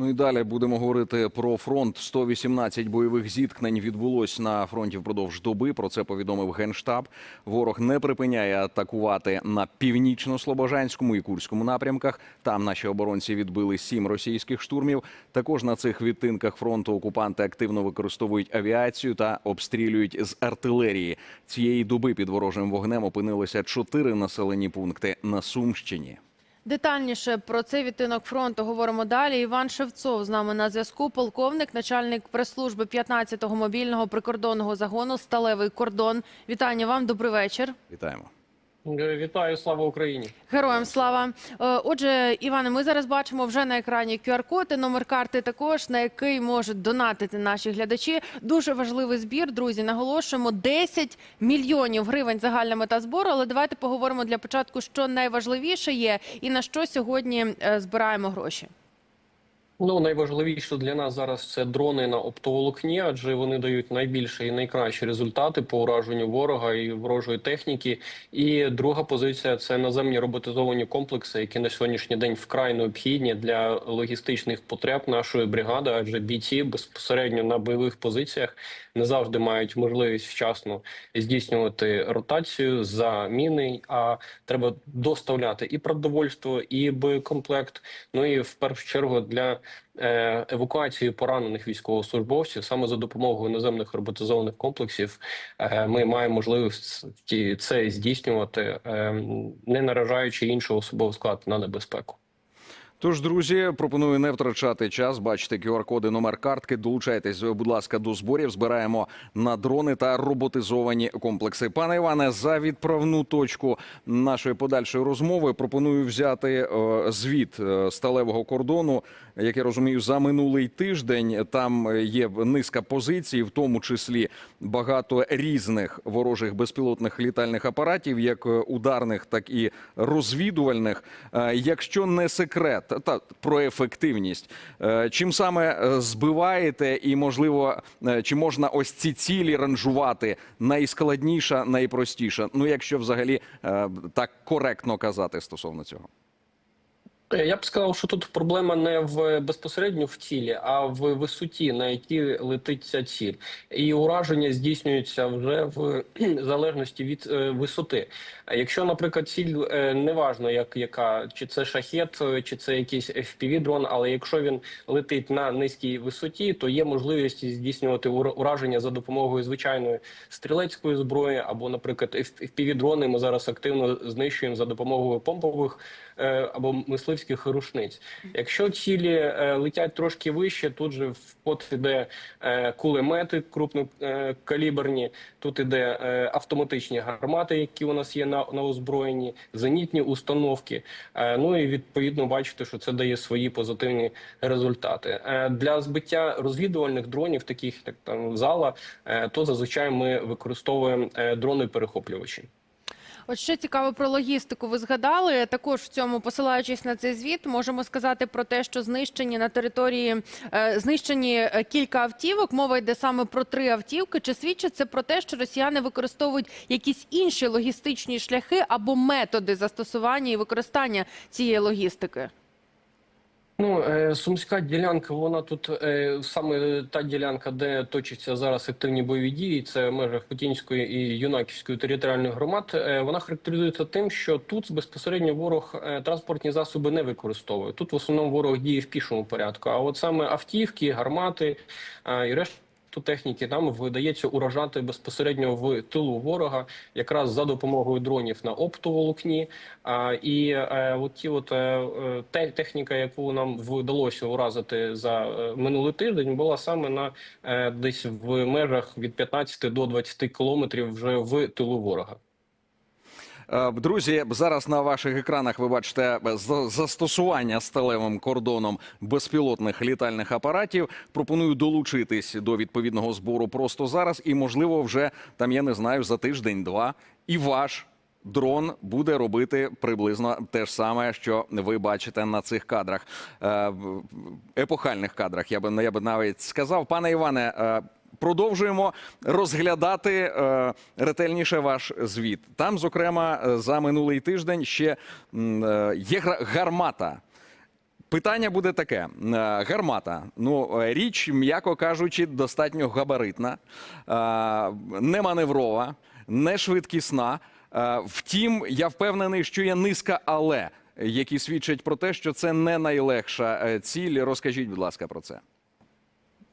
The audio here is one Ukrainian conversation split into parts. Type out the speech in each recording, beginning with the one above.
Ну і далі будемо говорити про фронт. 118 бойових зіткнень відбулось на фронті впродовж доби. Про це повідомив генштаб. Ворог не припиняє атакувати на північно-слобожанському і курському напрямках. Там наші оборонці відбили сім російських штурмів. Також на цих відтинках фронту окупанти активно використовують авіацію та обстрілюють з артилерії. Цієї доби під ворожим вогнем опинилося чотири населені пункти на Сумщині. Детальніше про цей відтинок фронту говоримо далі. Іван Шевцов з нами на зв'язку. Полковник, начальник прес-служби 15-го мобільного прикордонного загону Сталевий кордон. Вітання вам. Добрий вечір. Вітаємо. Е, Вітаю, слава Україні. Героям слава. Е, Отже, Іване, ми зараз бачимо вже на екрані QR-код і номер карти, також на який можуть донатити наші глядачі. Дуже важливий збір, друзі. Наголошуємо 10 мільйонів гривень загальна мета збору. Але давайте поговоримо для початку, що найважливіше є, і на що сьогодні е, збираємо гроші. Ну найважливіше для нас зараз це дрони на оптоволокні, адже вони дають найбільші і найкращі результати по ураженню ворога і ворожої техніки. І друга позиція це наземні роботизовані комплекси, які на сьогоднішній день вкрай необхідні для логістичних потреб нашої бригади, адже бійці безпосередньо на бойових позиціях не завжди мають можливість вчасно здійснювати ротацію заміни. А треба доставляти і продовольство, і боєкомплект. Ну і в першу чергу для е, евакуації поранених військовослужбовців саме за допомогою наземних роботизованих комплексів е, ми маємо можливість це здійснювати, е, не наражаючи іншого особового складу на небезпеку. Тож, друзі, пропоную не втрачати час. Бачите QR-коди, номер картки. Долучайтесь, будь ласка, до зборів. Збираємо на дрони та роботизовані комплекси. Пане Іване, за відправну точку нашої подальшої розмови пропоную взяти звіт сталевого кордону. Як я розумію, за минулий тиждень там є низка позицій, в тому числі багато різних ворожих безпілотних літальних апаратів, як е, ударних, так і розвідувальних. Е, Якщо не секрет, та про ефективність, е, чим саме е, збиваєте, і можливо, е, чи можна ось ці цілі ранжувати найскладніша, найпростіша? Ну, якщо взагалі е, так коректно казати стосовно цього. Е, Я б сказав, що тут проблема не в безпосередньо в цілі, а в висоті, на якій летить ця ціль, і ураження здійснюється вже в залежності від е, висоти. Якщо, наприклад, ціль е, неважно, як яка чи це шахет, чи це якийсь fpv дрон але якщо він летить на низькій висоті, то є можливість здійснювати ураження за допомогою звичайної стрілецької зброї, або, наприклад, fpv дрони ми зараз активно знищуємо за допомогою помпових або мисливських рушниць. Якщо цілі е, летять трошки вище, тут же ход іде е, кулемети крупнокаліберні, тут іде е, автоматичні гармати, які у нас є на, на озброєнні, зенітні установки. Е, ну і відповідно бачите, що це дає свої позитивні результати. Е, для збиття розвідувальних дронів, таких як там зала, е, то зазвичай ми використовуємо е, дрони-перехоплювачі. От ще цікаво про логістику. Ви згадали також в цьому, посилаючись на цей звіт, можемо сказати про те, що знищені на території е, знищені е, кілька автівок. Мова йде саме про три автівки. Чи свідчить це про те, що росіяни використовують якісь інші логістичні шляхи або методи застосування і використання цієї логістики? Ну, е, сумська ділянка, вона тут е, саме та ділянка, де точаться зараз активні бойові дії. Це в межах Путінської і Юнаківської територіальних громад. Е, вона характеризується тим, що тут безпосередньо ворог транспортні засоби не використовує. Тут в основному ворог діє в пішому порядку. А от саме автівки, гармати і решта. Техніки нам вдається уражати безпосередньо в тилу ворога, якраз за допомогою дронів на оптоволокні. А, і е, от ті от е, е, те, техніка, яку нам вдалося уразити за минулий тиждень, була саме на десь в межах від 15 до 20 кілометрів вже в тилу ворога. Е, Друзі, зараз на ваших екранах ви бачите е, застосування сталевим кордоном безпілотних літальних апаратів. Пропоную долучитись до відповідного збору просто зараз, і можливо, вже там я не знаю за тиждень-два і ваш. Дрон буде робити приблизно те ж саме, що ви бачите на цих кадрах, Е, епохальних кадрах. Я би я би навіть сказав, пане Іване. Продовжуємо розглядати е, ретельніше ваш звіт. Там, зокрема, е, за минулий тиждень ще е, є гармата. Питання буде таке: гармата. Ну, річ, м'яко кажучи, достатньо габаритна, не маневрова, не швидкісна. Втім, я впевнений, що є низка але, які свідчать про те, що це не найлегша ціль. Розкажіть, будь ласка, про це.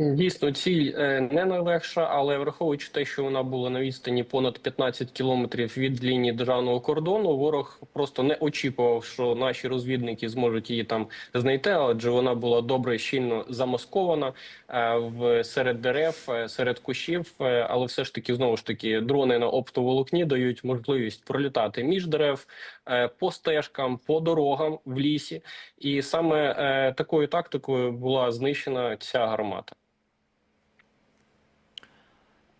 Дійсно, ціль е, не найлегша, але враховуючи те, що вона була на відстані понад 15 кілометрів від лінії державного кордону, ворог просто не очікував, що наші розвідники зможуть її там знайти, адже вона була добре щільно замаскована е, в серед дерев, е, серед кущів. Але все ж таки, знову ж таки, дрони на оптоволокні дають можливість пролітати між дерев по стежкам, по дорогам в лісі, і саме такою тактикою була знищена ця гармата.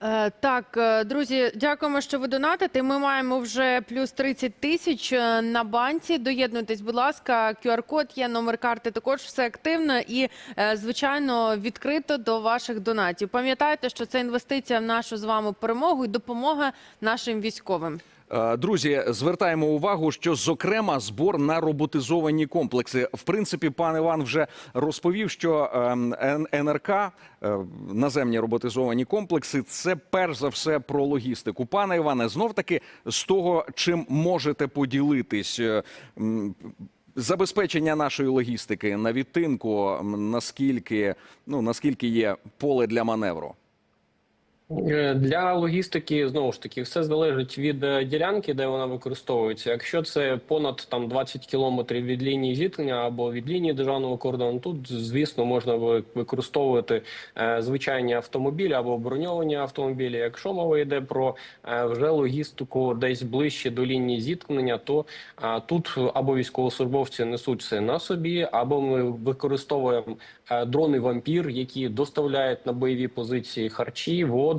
Е, Так, е, друзі, дякуємо, що ви донатите. Ми маємо вже плюс 30 тисяч е, на банці. Доєднуйтесь, будь ласка, QR-код є, номер карти також все активно і, звичайно, відкрито до ваших донатів. Пам'ятайте, що це інвестиція в нашу з вами перемогу і допомога нашим військовим. Е, Друзі, звертаємо увагу, що зокрема збор на роботизовані комплекси. В принципі, пан Іван вже розповів, що ем, НРК, е, наземні роботизовані комплекси, це перш за все про логістику. Пане Іване, знов таки з того, чим можете поділитись. е, Забезпечення нашої логістики на відтинку, наскільки ну наскільки є поле для маневру. Е, Для логістики знову ж таки все залежить від е, ділянки, де вона використовується. Якщо це понад там 20 кілометрів від лінії зіткнення або від лінії державного кордону, тут звісно можна ви- використовувати е, звичайні автомобілі або броньовані автомобілі. Якщо мова йде про вже логістику десь ближче до лінії зіткнення, то тут або військовослужбовці несуть це на собі, або ми використовуємо дрони вампір, які доставляють на бойові позиції харчі, воду.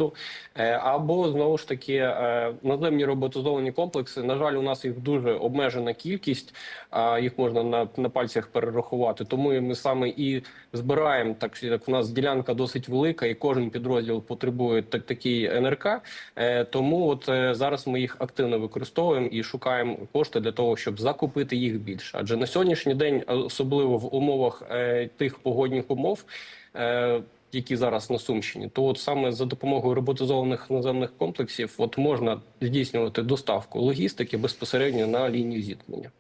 Е, Або знову ж таки е, наземні роботизовані комплекси. На жаль, у нас їх дуже обмежена кількість, їх можна на, на пальцях перерахувати. Тому ми саме і збираємо так. Як у нас ділянка досить велика, і кожен підрозділ потребує так такий НРК. Е, Тому от зараз ми їх активно використовуємо і шукаємо кошти для того, щоб закупити їх більше. Адже на сьогоднішній день, особливо в умовах тих погодних умов. Які зараз на Сумщині, то от саме за допомогою роботизованих наземних комплексів от можна здійснювати доставку логістики безпосередньо на лінію зіткнення.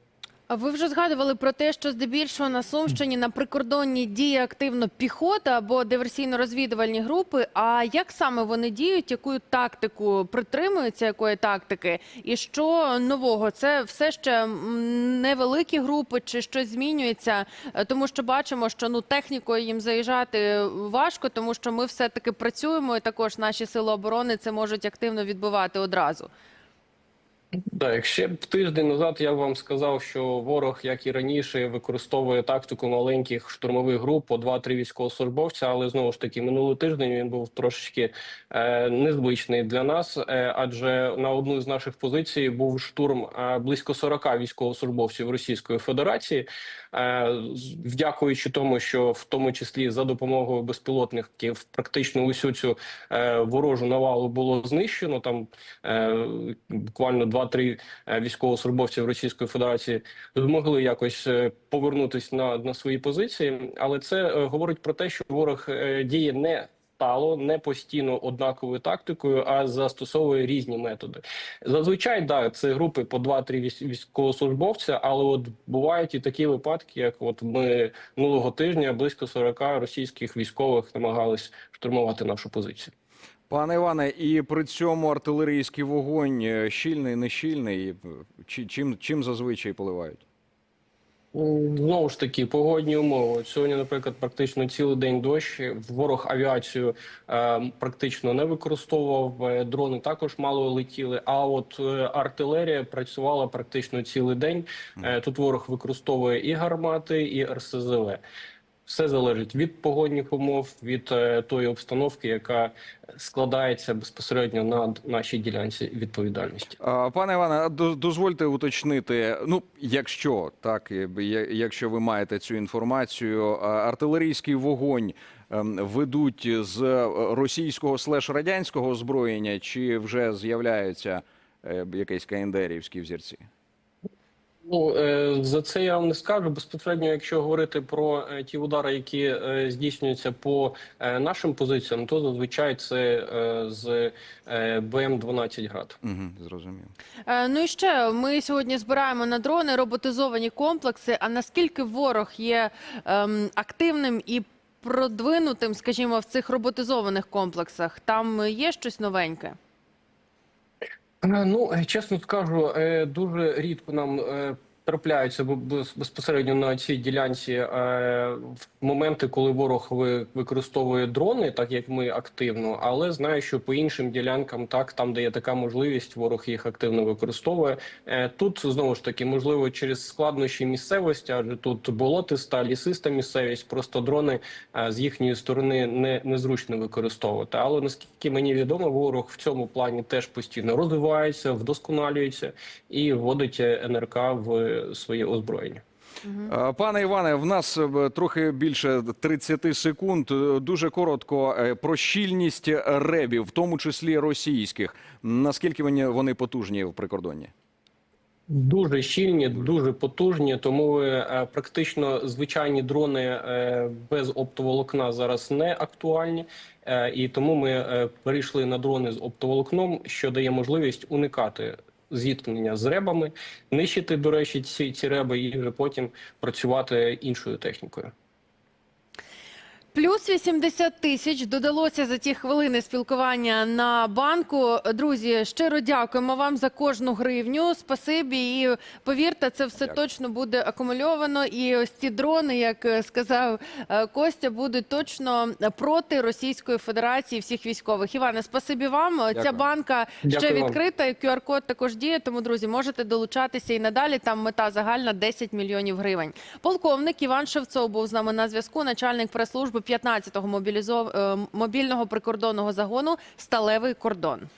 Ви вже згадували про те, що здебільшого на Сумщині на прикордонні діє активно піхота або диверсійно-розвідувальні групи. А як саме вони діють? Яку тактику притримуються? Якої тактики? І що нового? Це все ще невеликі групи, чи щось змінюється? Е, Тому що бачимо, що ну технікою їм заїжджати важко, тому що ми все таки працюємо, і також наші сили оборони це можуть активно відбивати одразу. Так, б тиждень назад я вам сказав, що ворог, як і раніше, використовує тактику маленьких штурмових груп по 2-3 військовослужбовця, але знову ж таки минулий тиждень він був трошечки е, незвичний для нас, е, адже на одну з наших позицій був штурм е, близько 40 військовослужбовців Російської Федерації. Е, Вдякуючи тому, що в тому числі за допомогою безпілотників практично усю цю е, ворожу навалу було знищено. Там е, буквально 2-3 е, військовослужбовців Російської Федерації змогли якось е, повернутися на, на свої позиції, але це е, говорить про те, що ворог діє не стало не постійно однаковою тактикою, а застосовує різні методи. Зазвичай да, це групи по 2-3 військ- військовослужбовця, але от бувають і такі випадки, як от ми минулого тижня близько 40 російських військових намагались штурмувати нашу позицію. Пане Іване, і при цьому артилерійський вогонь е, щільний, не щільний. Чи чим, чим зазвичай поливають? Знову ж таки, погодні умови. Сьогодні, наприклад, практично цілий день дощ. Ворог авіацію е, практично не використовував. е, Дрони також мало летіли. А от е, артилерія працювала практично цілий день. Е, тут ворог використовує і гармати, і РСЗВ. Все залежить від погодних умов, від е, тої обстановки, яка складається безпосередньо на нашій ділянці відповідальності. А, Пане Іване, дозвольте уточнити. Ну, якщо так, якщо ви маєте цю інформацію, артилерійський вогонь ем, ведуть з е, російського слеш радянського озброєння, чи вже з'являються е, якісь каєндерівські взірці? Ну е, за це я вам не скажу. Безпосередньо, якщо говорити про е, ті удари, які е, здійснюються по нашим позиціям, то зазвичай це з БМ 12 град. Угу, зрозумів. Ну і ще ми сьогодні збираємо на дрони роботизовані комплекси. А наскільки ворог є ем, активним і продвинутим, скажімо, в цих роботизованих комплексах? Там є щось новеньке? Е, Ну, е, чесно скажу, е, дуже рідко нам трапляються безпосередньо на цій ділянці е, моменти, коли ворог ви- використовує дрони, так як ми активно, але знаю, що по іншим ділянкам, так там, де є така можливість, ворог їх активно використовує. Е, Тут знову ж таки, можливо, через складнощі місцевості, адже тут болотиста, лісиста місцевість, просто дрони е, з їхньої сторони не незручно використовувати. Але наскільки мені відомо, ворог в цьому плані теж постійно розвивається, вдосконалюється і вводить е, НРК в своє озброєння. Е, Пане Іване, в нас е, трохи більше 30 секунд. Е, Дуже коротко про щільність ребів, в тому числі російських. Наскільки вони, вони потужні в прикордонні? Дуже щільні, дуже потужні, тому практично звичайні дрони без оптоволокна зараз не актуальні, і тому ми перейшли на дрони з оптоволокном, що дає можливість уникати зіткнення з ребами, нищити, до речі, ці, ці реби, і вже потім працювати іншою технікою. Плюс 80 тисяч додалося за ті хвилини спілкування на банку. Друзі, щиро дякуємо вам за кожну гривню. Спасибі. І повірте, це все Дякую. точно буде акумульовано. І ось ці дрони, як е, сказав е, Костя, будуть точно проти Російської Федерації всіх військових. Іване, спасибі вам. Ця Дякую. банка ще Дякую вам. відкрита. і QR-код також діє. Тому, друзі, можете долучатися і надалі. Там мета загальна 10 мільйонів гривень. Полковник Іван Шевцов був з нами на зв'язку. Начальник прес-служби 15-го мобілізов... е, мобільного прикордонного загону Сталевий кордон.